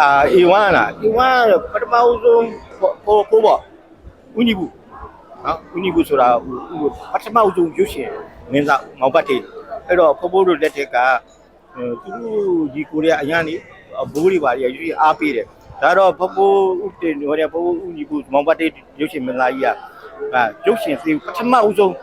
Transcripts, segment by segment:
အာ A1 လား A1 ကတော့ပထမဦးဆုံးပေါ်ပေါ်ပေါ့ဦးညီဘူးနော်ဦးညီဘူးဆိုတာပထမဦးဆုံးရုပ်ရှင်မင်းသားမောင်ပတ်တေအဲ့တော့ဖိုးဖိုးတို့လက်ထက်ကသူတို့ဒီကိုရီးယားအရန်နေဘိုးတွေပါရရွှေအားပေးတယ်ဒါတော့ဖိုးဖိုးဦးတင်ဟိုတဲ့ဖိုးဖိုးဦးညီဘူးမောင်ပတ်တေရုပ်ရှင်မင်းသားကြီးကအာရုပ်ရှင်စီပထမဦးဆုံး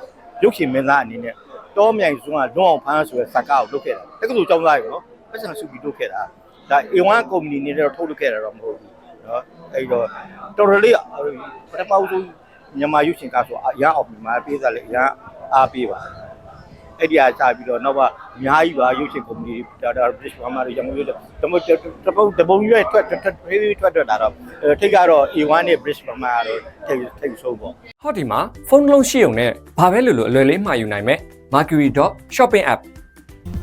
ရုပ်ရှင်မင်းသားအနေနဲ့တောမြိုင်စုံကလွန်အောင်ဖမ်းဆိုတဲ့ဇာတ်ကားကိုလုပ်ခဲ့တာတက္ကသိုလ်ကျောင်းသားရေနော်ပတ်စံစုပြီးလုပ်ခဲ့တာ ဒါ A1 ကုမ္ပဏီနဲ့တော့ထုတ်လုပ်ခဲ့တာတော့မဟုတ်ဘူးเนาะအဲ့တော့တော်တော်လေးပထမဆုံးမြန်မာရုပ်ရှင်ကားဆိုအရန်အောင်မြန်မာပေးစားလေအရန်အားပေးပါအဲ့ဒီအားချပြီးတော့နောက်ကအများကြီးပါရုပ်ရှင်ကုမ္ပဏီဒါဒါ British Mama တွေရမလို့တမတပုံတပုံရွက်ထွက်ထွက်ထွက်ထွက်ထွက်တာတော့ထိတ်ကတော့ A1 နဲ့ British Mama ကတော့ထိတ်ထိတ်ဆိုးပေါ့ ဟောဒီမှာဖုန်းတစ်လုံးရှိုံနဲ့ဘာပဲလို့လို့အလွယ်လေးမှာယူနိုင်မဲ့ Mercury.shopping app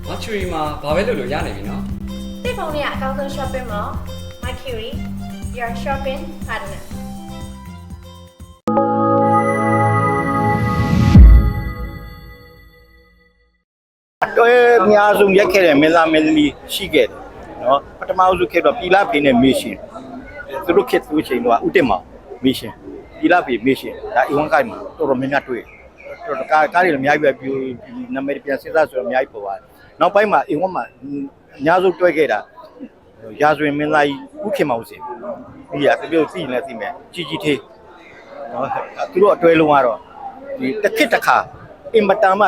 Mercury မှာဘာပဲလုပ်လို့ရနေပြီနော် တိတ်ဖုန်းလေးကအကောင်းဆုံး shopping mall Mercury your shopping partner တွဲအများဆုံးရက်ခဲ့တဲ့မင်းသားမင်းသမီးရှိခဲ့တယ်နော်ပထမဆုံးခဲ့တော့ပီလာဖေနဲ့မေရှင်သူတို့ခေတ်သူချိန်တော့ဥတက်မောင်မေရှင်ပီလာဖေမေရှင်ဒါအဝန်ကိုင်းမှာတော်တော်များများတွေ့တော်တော်ကားကားတွေလည်းအများကြီးပဲပြူနာမည်ပြန်စဉ်းစားဆိုတော့အများကြီးပေါ်ပါတယ် နောက်ပိုင်းမှာအဝန်မှာအများဆုံးတွဲခဲ့တာရာဇဝင်မင်းသားကြီးဥခင်မောင်စင်ဒီကတပြိုသိနေသိမယ်ကြီးကြီးသေးနော်သူတို့အတွဲလုံးကတော့ဒီတစ်ခစ်တစ်ခါအင်မတန်မှ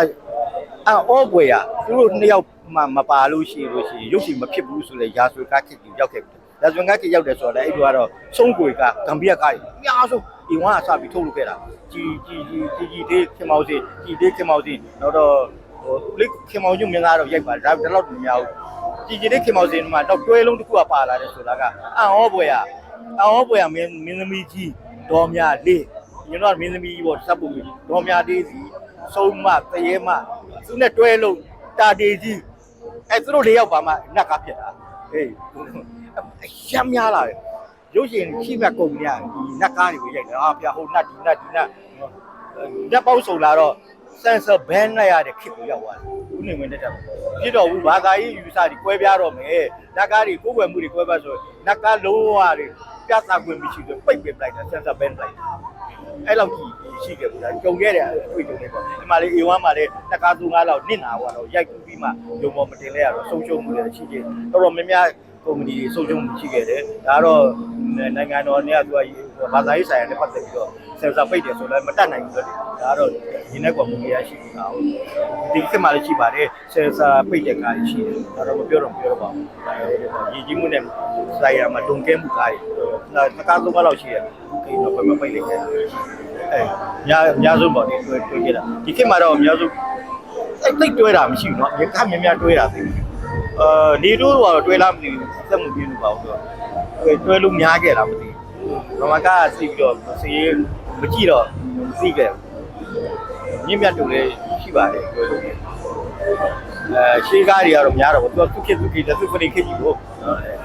အော်ဘွေရသူတို့နှစ်ယောက်မှမပါလို့ရှိလို့ရှိရင်ရုပ်ရှင်မဖြစ်ဘူးဆိုလေရာဇဝကခစ်ကြီးရောက်ခဲ့ပြီရာဇဝကခစ်ရောက်တယ်ဆိုတော့လေအဲ့လိုကတော့ဆုံးကွေကဂမ်ဘီယာကကြီးအများဆုံးဒီဝါအစပြီးထုတ်လုပ်ခဲ့တာကြီးကြီးကြီးကြီးကြီးသေးခင်မောင်စီကြီးသေးခင်မောင်စီတော့တော့ ဟိုလိခင်မောင်ညွန့်မင်းသားတော့ရိုက်ပါဒါဒါတော့မများဘူးကြီးကြီးသေးခင်မောင်စီမှာတော့တွဲလုံးတစ်ခုကပါလာတယ်ဆိုတာကအံ့ဩဘွေရအံ့ဩဘွေရမင်းမင်းသမီးကြီးဒေါ်မြလေးကျွန်တော်မင်းသမီးကြီးပေါ့စပ်ပုံကြီးဒေါ်မြလေးစီဆုံးမတရေမသူနဲ့တွဲလို့တာတေကြီးအဲသူတို့လေးယောက်ပါမှနတ်ကားဖြစ်တာဟေးရှမ်းများလာတယ်ရုပ်ရှင်ရှိမဲ့ကုန်ကြီးကဒီနတ်ကားတွေကိုရိုက်တယ်အာပြဟိုနတ်ဒီနတ်ဒီနတ်နတ်ပေါင်းစုံလာတော့ sensor ban လိုက်ရတဲ့ခစ်ကိုရောက်သွားတယ်ဦးနေဝင်တက်တယ်ဖြစ်တော့ဘူးဘာသာရေးယူဆတွေကွဲပြားတော့မယ်နတ်ကားတွေကိုယ်ွယ်မှုတွေကွဲပြားဆိုနတ်ကားလုံးဝတွေပြသခွင့်မရှိဘူးပိတ်ပင်လိုက်တာ sensor ban လိုက်တယ်အဲ့လောက်ကြီးရှိခဲ့ဘူးလားကြုံခဲ့တယ်အတွေ့အကြုံတွေပေါ့ဒီမှာလေ A1 မှာလေတကားသူငါးလောက်နစ်နာသွားတော့ရိုက်ကူးပြီးမှရုံပေါ်မတင်လဲရတော့ဆုံးရှုံးမှုတွေရှိခဲ့တော်တော်များများကုမ္ပဏီတွေဆုံးရှုံးမှုရှိခဲ့တယ်ဒါကတော့နိုင်ငံတော်နဲ့ကသူက ဘာသာရေးဆိုင်ရာနဲ့ပတ်သက်ပြီးတော့ဆယ်စာပိတ်တယ်ဆိုလည်းမတတ်နိုင်ဘူးလေဒါကတော့ရင်းနှက်ကွာမှုရရှိနေတာဟုတ်ဒီခေတ်မှာလည်းရှိပါတယ်ဆယ်စာပိတ်တဲ့ကားရှိတယ်ဒါတော့မပြောတော့မပြောတော့ပါဘူးရည်ကြီးမှုနဲ့ဆိုင်ရာမှာတုံကဲမှုကားတွေတကားသုံးပါးလောက်ရှိတယ်ဒီတော့ဘယ်မှာပိတ်လိုက်ခဲ့တာလဲအဲအများအများဆုံးပေါ့ဒီတွေ့တွေ့ခဲ့တာဒီခေတ်မှာတော့အများဆုံးအဲ့တိတ်တွဲတာမရှိဘူးเนาะရခများများတွဲတာသိတယ်အာနေတို့ကတော့တွဲလားမသိဘူးစက်မှုပြင်းလို့ပါဘူးဆိုတော့တွဲလို့များခဲ့လားမသိ ဘူးဘာမှကစီပြီးတော့စီမကြည့်တော့စီခဲ့မြင့်မြတ်တူလေးရှိပါတယ်တွဲလို့အဲရှေးကားတွေကတော့များတော့သူကသူခေတ်သူခေတ်သူခရီးခေတ်ကြီးကိုအဲ